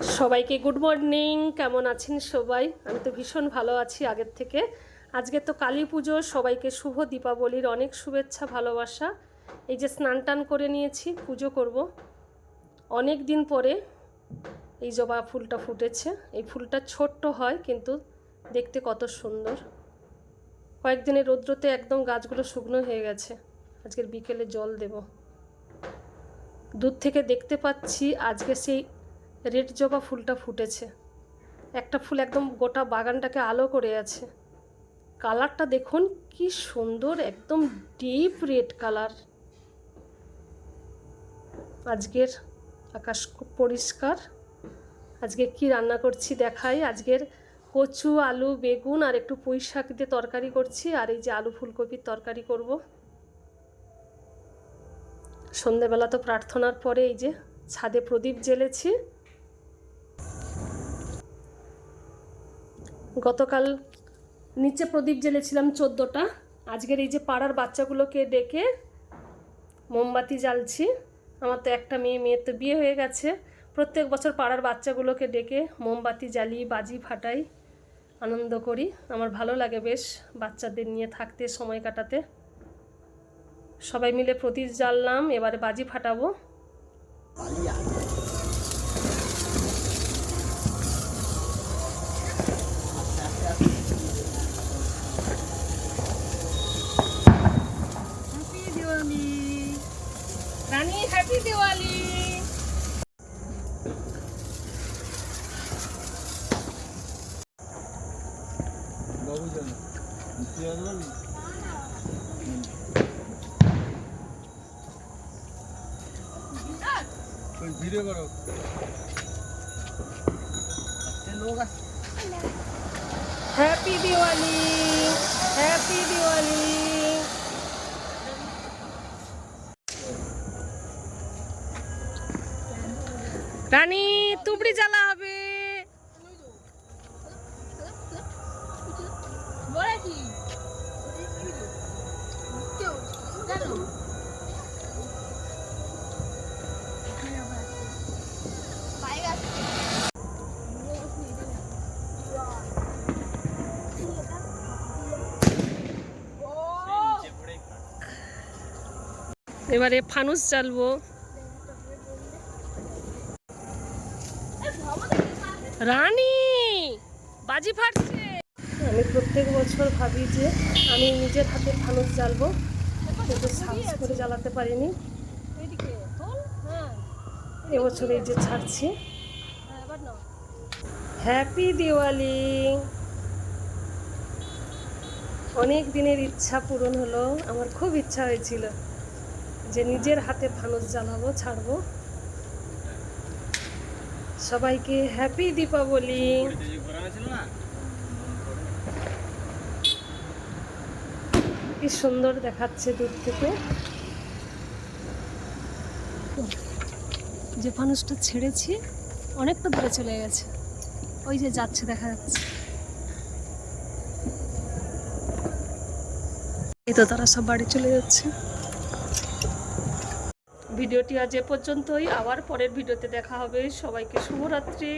সবাইকে good morning, কেমন আছেন সবাই? আমি তো ভীষণ ভালো আছি আগের থেকে। আজকে তো কালী পুজো, সবাইকে শুভ দীপাবলির অনেক শুভেচ্ছা, ভালোবাসা। এই যে স্নান টান করে নিয়েছি, পুজো করব। অনেক দিন পরে এই জবা ফুলটা ফুটেছে। এই ফুলটা ছোট্ট হয়, কিন্তু দেখতে কত সুন্দর। কয়েকদিনের রৌদ্রতে একদম গাছগুলো শুকনো হয়ে গেছে। আজকের বিকেলে জল দেব। দূর থেকে দেখতে পাচ্ছি, আজকে সেই রেড জবা ফুলটা ফুটেছে। একটা ফুল একদম গোটা বাগানটাকে আলো করে আছে। কালারটা দেখুন, কি সুন্দর, একদম ডিপ রেড কালার। আজকের আকাশ খুব পরিষ্কার। আজকে কি রান্না করছি দেখাই। আজকের কচু, আলু, বেগুন আর একটু পুঁই শাক দিয়ে তরকারি করছি আর এই যে আলু ফুলকপির তরকারি করব। সন্ধেবেলা তো প্রার্থনার পরে এই যে ছাদে প্রদীপ জ্বেলেছি। গতকাল নিচে প্রদীপ জ্বেলেছিলাম চোদ্দোটা। আজকের এই যে পাড়ার বাচ্চাগুলোকে ডেকে মোমবাতি জ্বালছি। আমার তো একটা মেয়ে, মেয়ের তো বিয়ে হয়ে গেছে। প্রত্যেক বছর পাড়ার বাচ্চাগুলোকে ডেকে মোমবাতি জ্বালি, বাজি ফাটাই, আনন্দ করি। আমার ভালো লাগে বেশ বাচ্চাদের নিয়ে থাকতে, সময় কাটাতে। সবাই মিলে প্রদীপ জ্বাললাম, এবারে বাজি ফাটাবো হ্যাপি দিওয়ালি রানী হ্যাপি দিওয়ালি বাবু জানো তুই আর বলবি ওই ভিডিও করো লোক আছে হ্যাপি দিওয়ালি হ্যাপি দিওয়ালি রানী তুবড়ি জ্বালা হবে। এবারে ফানুস জ্বালবো। রানী বাজি ফাটছে। আমি প্রত্যেক বছর ভাবি যে আমি নিজের হাতে ফানুস জ্বালবো কিন্তু সাহস করে জ্বালাতে পারিনি। হ্যাঁ। এবছর এই যে ছাড়ছি। হ্যাঁ হ্যাপি দিওয়ালি অনেক দিনের ইচ্ছা পূরণ হলো আমার খুব ইচ্ছা হয়েছিল যে নিজের হাতে ফানুস জ্বালাবো ছাড়বো। সবাইকে হ্যাপি দীপাবলি। কি সুন্দর দেখাচ্ছে দূর থেকে। যে ফানুসটা ছেড়েছি, অনেকটা দূরে চলে গেছে। ওই যে যাচ্ছে, দেখা যাচ্ছে। এই তো তারা সব বাড়ি চলে যাচ্ছে। ভিডিওটি আজ এ পর্যন্তই। আবার পরের ভিডিওতে দেখা হবে। সবাইকে শুভরাত্রি।